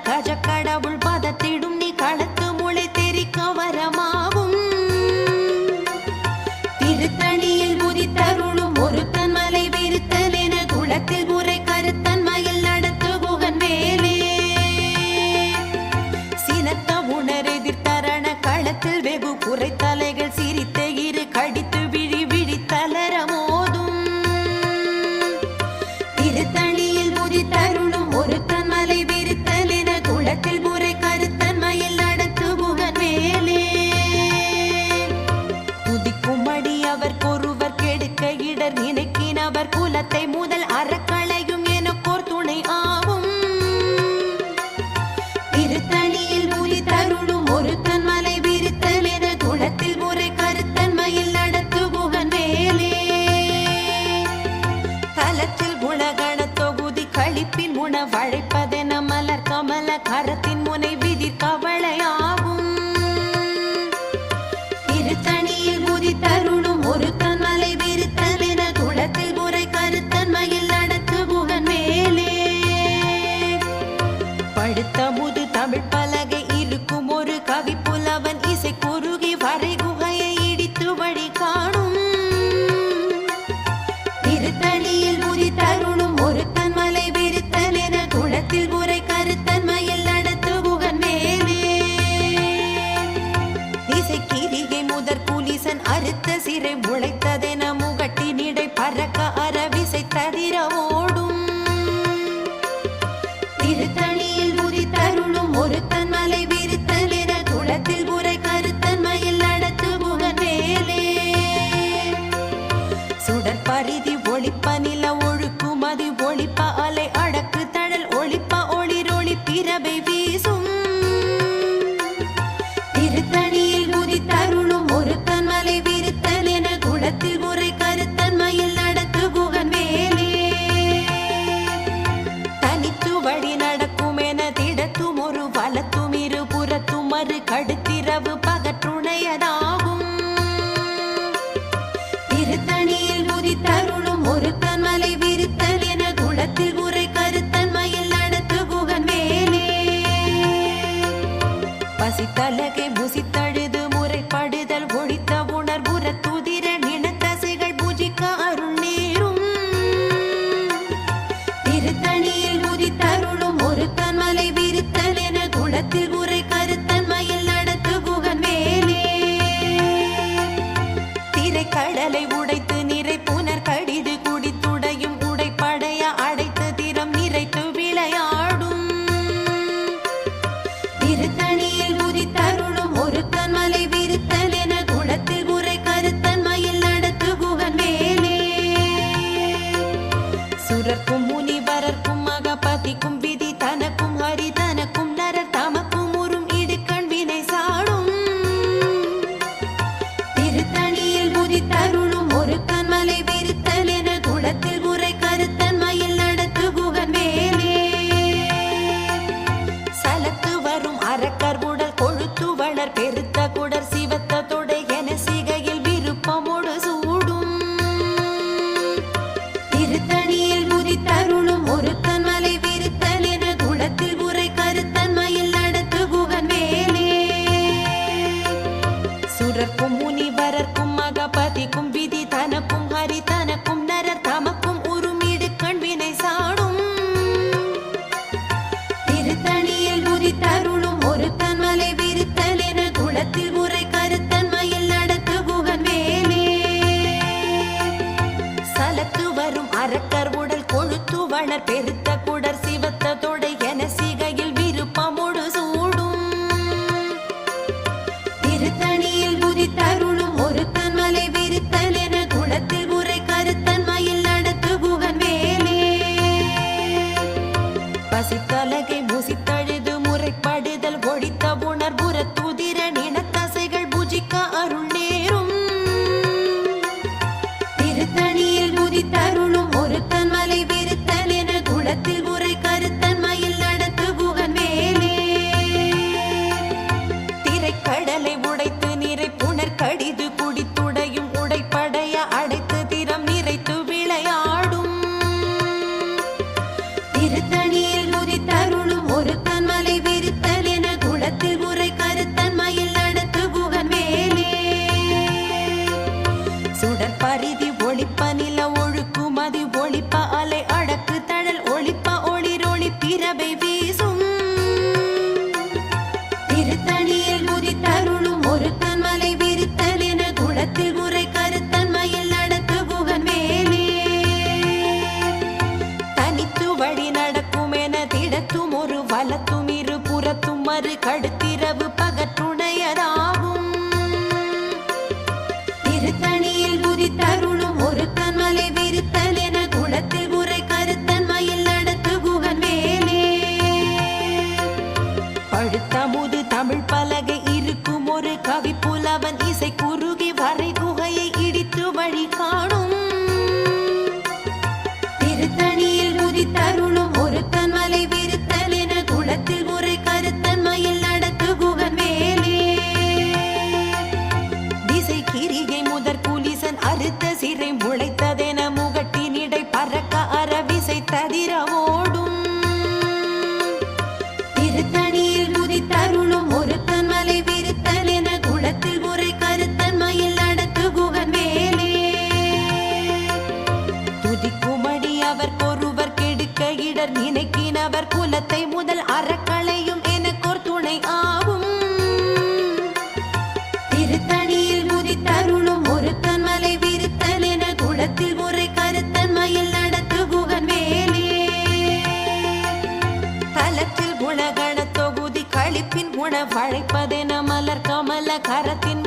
கஜ கடவுள் முகட்டினிடை அரவிசை அறவிசை திரைக்கடலை உடைத்து நிறை புனர் பழுத்த தமிழ் பலகை இருக்கும் ஒரு கவி புலவன் இசை கரத்தின்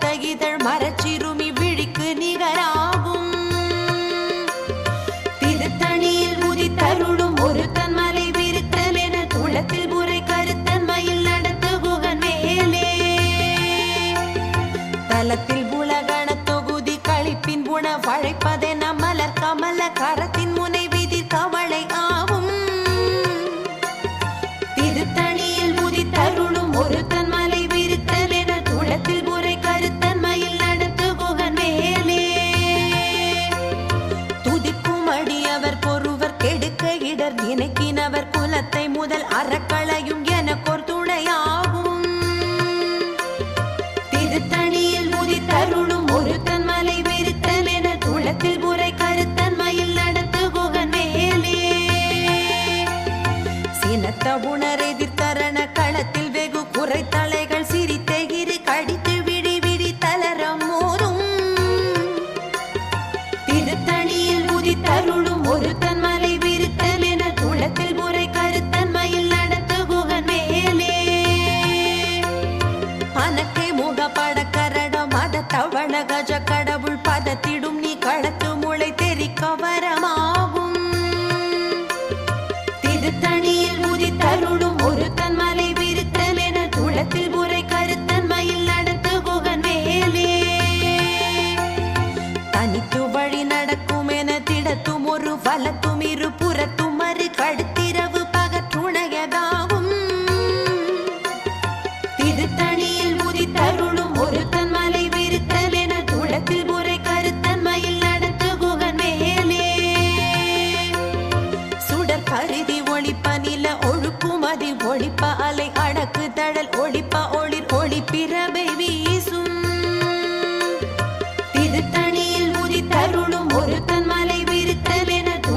தகிதழ் மரச்சிறு முதல் அறக்க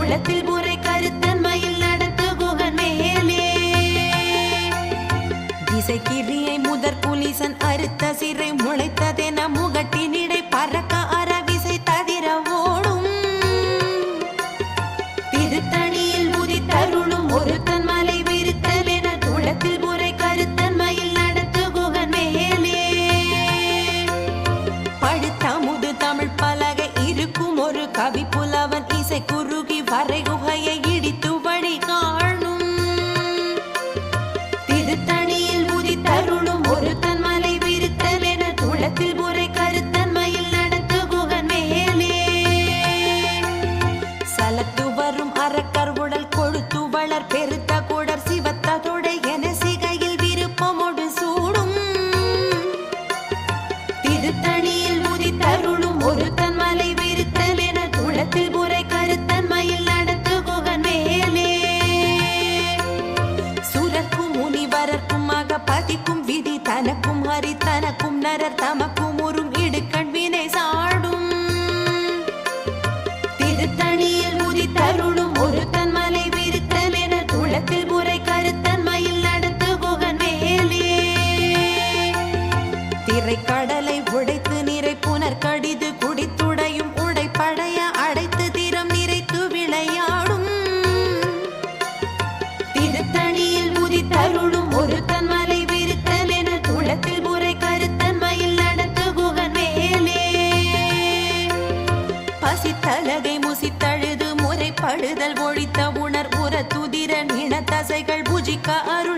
களத்தில் முறை கருத்தன் மயில் நடத்து குகன் மேலே. திசை கிரியை முதற் புலிசன் அறுத்த சிறை முளைத்ததே அருள்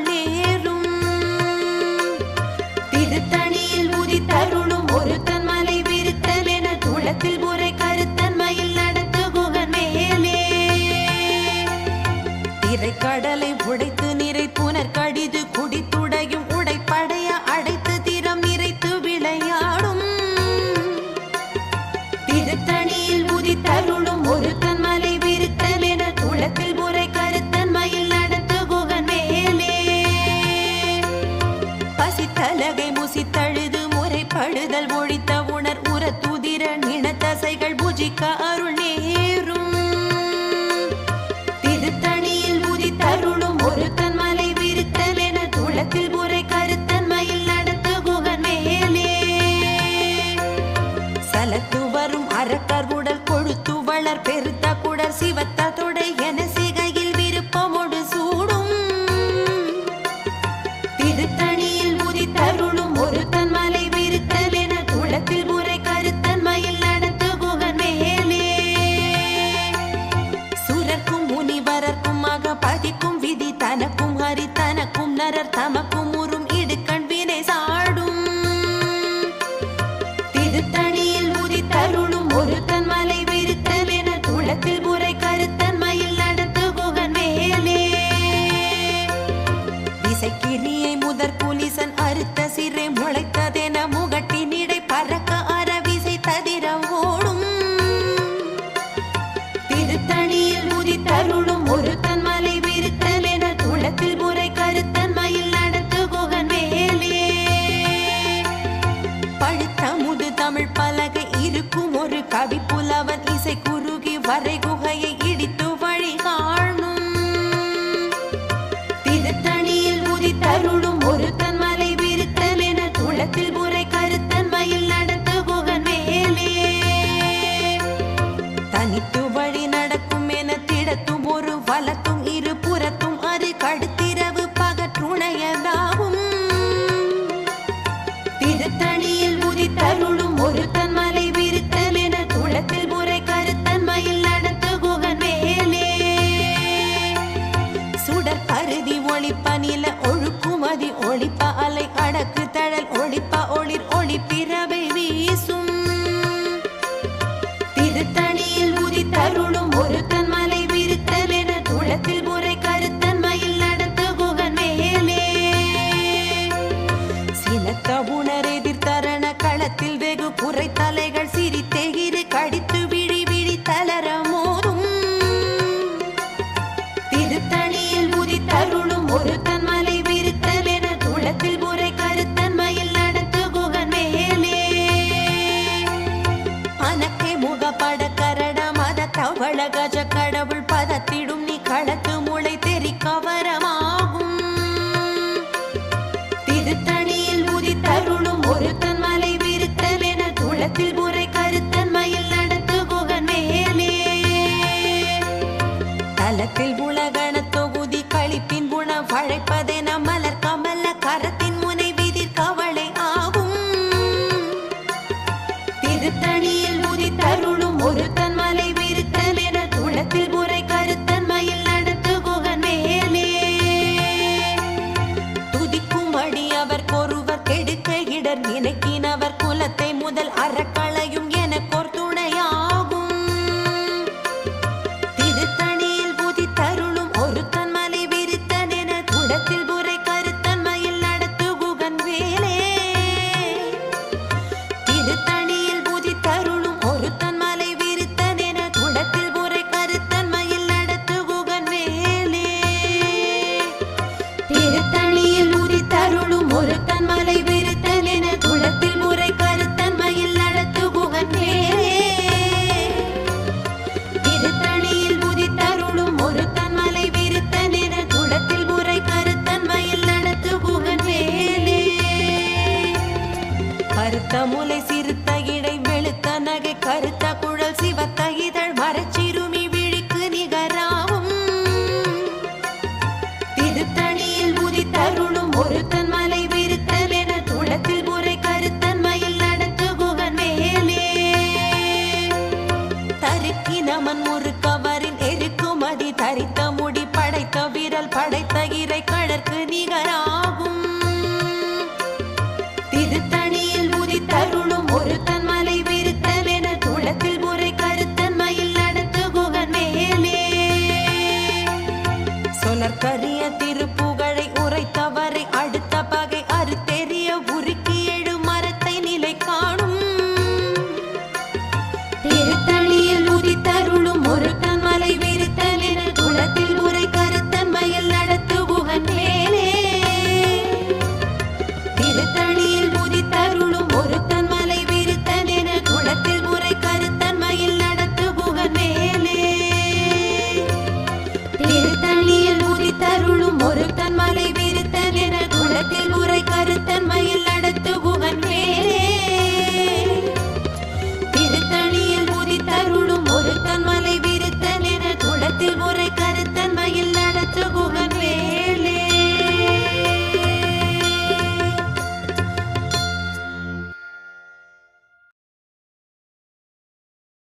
barriga. ஒளிப்ப ஒளிர் ஒளிப்பிறவை